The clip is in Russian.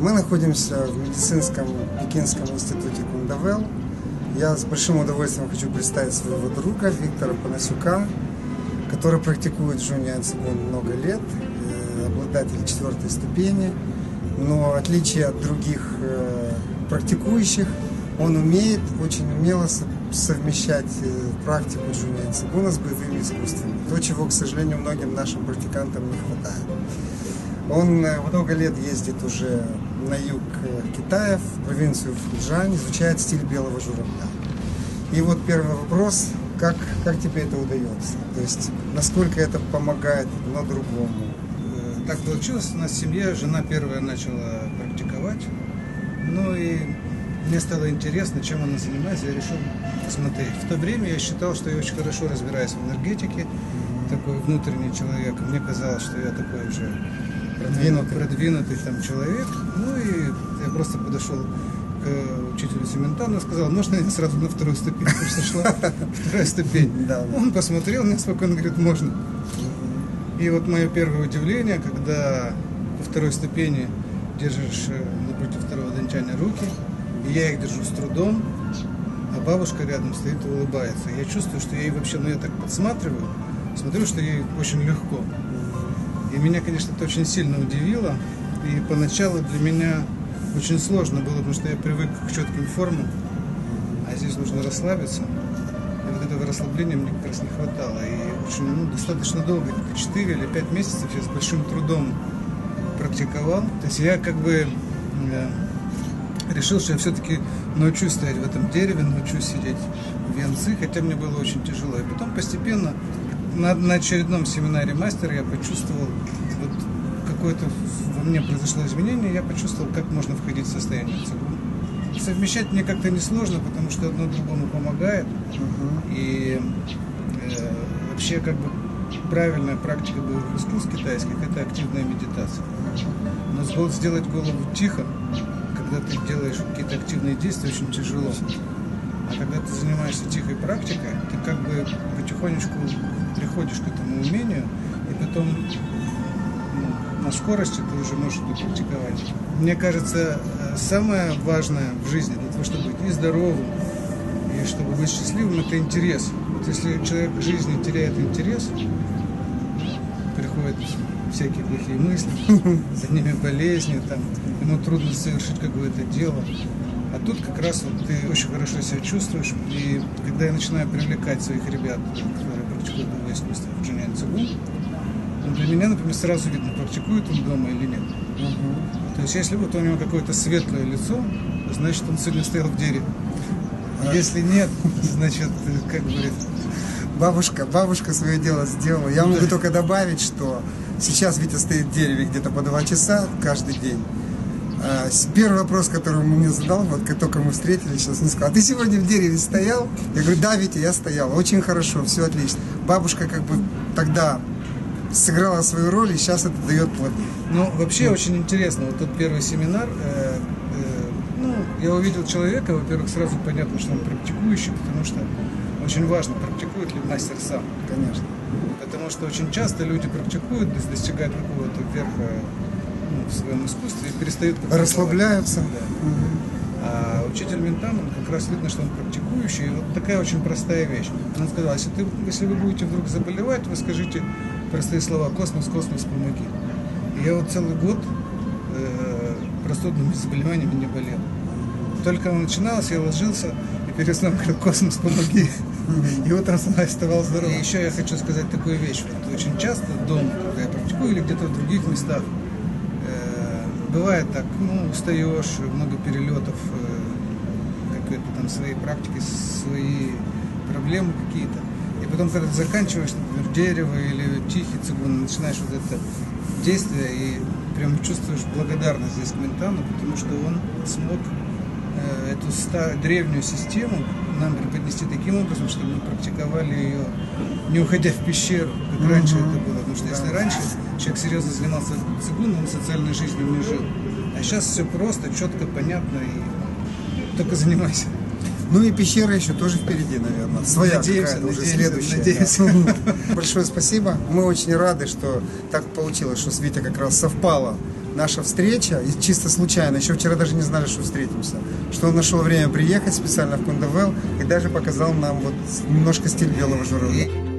Мы находимся в медицинском Пекинском институте Кундавел. Я с большим удовольствием хочу представить своего друга Виктора Панасюка, который практикует Джуниан Цигун много лет, э, обладатель четвертой ступени. Но в отличие от других э, практикующих, он умеет очень умело со- совмещать э, практику Джуниан Цигуна с боевыми искусствами. То, чего, к сожалению, многим нашим практикантам не хватает. Он много лет ездит уже на юг э, Китая, в провинцию Фуджань, изучает стиль белого журавля. И вот первый вопрос, как, как тебе это удается? То есть, насколько это помогает одно другому? Э, Так получилось, у нас семья, жена первая начала практиковать. Ну и мне стало интересно, чем она занимается, я решил посмотреть. В то время я считал, что я очень хорошо разбираюсь в энергетике, такой внутренний человек. Мне казалось, что я такой уже продвинутый, продвинутый там человек. Ну и я просто подошел к учителю Сементану сказал, можно я сразу на вторую ступень? Потому что шла вторая ступень. Да, да. Он посмотрел, мне спокойно говорит, можно. И вот мое первое удивление, когда во второй ступени держишь э, напротив второго дончаня руки, и я их держу с трудом, а бабушка рядом стоит и улыбается. Я чувствую, что я ей вообще, ну я так подсматриваю, смотрю, что ей очень легко. И меня, конечно, это очень сильно удивило. И поначалу для меня очень сложно было, потому что я привык к четким формам, а здесь нужно расслабиться. И вот этого расслабления мне как раз не хватало. И очень, ну, достаточно долго, где-то 4 или 5 месяцев я с большим трудом практиковал. То есть я как бы э, решил, что я все-таки научусь стоять в этом дереве, научусь сидеть в венцы, хотя мне было очень тяжело. И потом постепенно на, на очередном семинаре мастера я почувствовал вот какое-то во мне произошло изменение, я почувствовал, как можно входить в состояние цигун. Совмещать мне как-то несложно, потому что одно другому помогает. И э, вообще как бы правильная практика боевых искусств китайских – это активная медитация. Но сделать голову тихо, когда ты делаешь какие-то активные действия, очень тяжело. А когда ты занимаешься тихой практикой, ты как бы потихонечку приходишь к этому умению, и потом ну, на скорости ты уже можешь это практиковать. Мне кажется, самое важное в жизни для того, чтобы быть и здоровым, и чтобы быть счастливым, это интерес. Вот если человек в жизни теряет интерес, приходят всякие плохие мысли, за ними болезни, там, ему трудно совершить какое-то дело. А тут как раз вот ты очень хорошо себя чувствуешь, и когда я начинаю привлекать своих ребят, которые практикуют боевое искусство в Джиньян Цигун, ну, для меня, например, сразу видно, практикует он дома или нет. То есть, если вот у него какое-то светлое лицо, значит, он сегодня стоял в дереве. Если нет, значит, как говорит, Бабушка, бабушка свое дело сделала. Я могу только добавить, что сейчас Витя стоит в дереве где-то по два часа каждый день. А, Первый вопрос, который он мне задал, вот как только мы встретились, сейчас он сказал, а ты сегодня в дереве стоял? Я говорю, да, Витя, я стоял. Очень хорошо, все отлично. Бабушка как бы тогда сыграла свою роль, и сейчас это дает плоды. Ну, вообще очень интересно. Вот тот первый семинар, э, э, ну, я увидел человека, во-первых, сразу понятно, что он практикующий, потому что очень важно, практикует ли мастер сам. Конечно. Потому что очень часто люди практикуют, достигают какого-то верха ну, в своем искусстве и перестают. Расслабляются. Да. А учитель Ментам, он как раз видно, что он практикующий. И вот такая очень простая вещь. Он сказал, если, ты, если вы будете вдруг заболевать, вы скажите простые слова «Космос, космос, помоги». И я вот целый год э, простудными заболеваниями не болел. Только оно начиналось, я ложился и перед сном говорил «Космос, помоги». И утром снова оставался здоровым. И еще я хочу сказать такую вещь. Вот очень часто дома, когда я практикую или где-то в других местах, бывает так, ну, устаешь, много перелетов, э, какой-то там своей практики, свои проблемы какие-то. И потом, когда ты заканчиваешь, например, дерево или тихий цигун, начинаешь вот это действие и прям чувствуешь благодарность здесь к Ментану, потому что он смог э, эту древнюю систему нам преподнести таким образом, чтобы мы практиковали ее, не уходя в пещеру, как раньше это было. Потому что если раньше человек серьезно занимался цигуном, он социальной жизнью не жил. А сейчас все просто, четко, понятно и только занимайся. Ну и пещера еще тоже впереди, наверное. Своя Надеемся, какая-то уже надеемся, следующая. надеемся. да. Большое спасибо. Мы очень рады, что так получилось, что с Витей как раз совпало наша встреча, и чисто случайно, еще вчера даже не знали, что встретимся, что он нашел время приехать специально в Кундавел и даже показал нам вот немножко стиль белого журавля.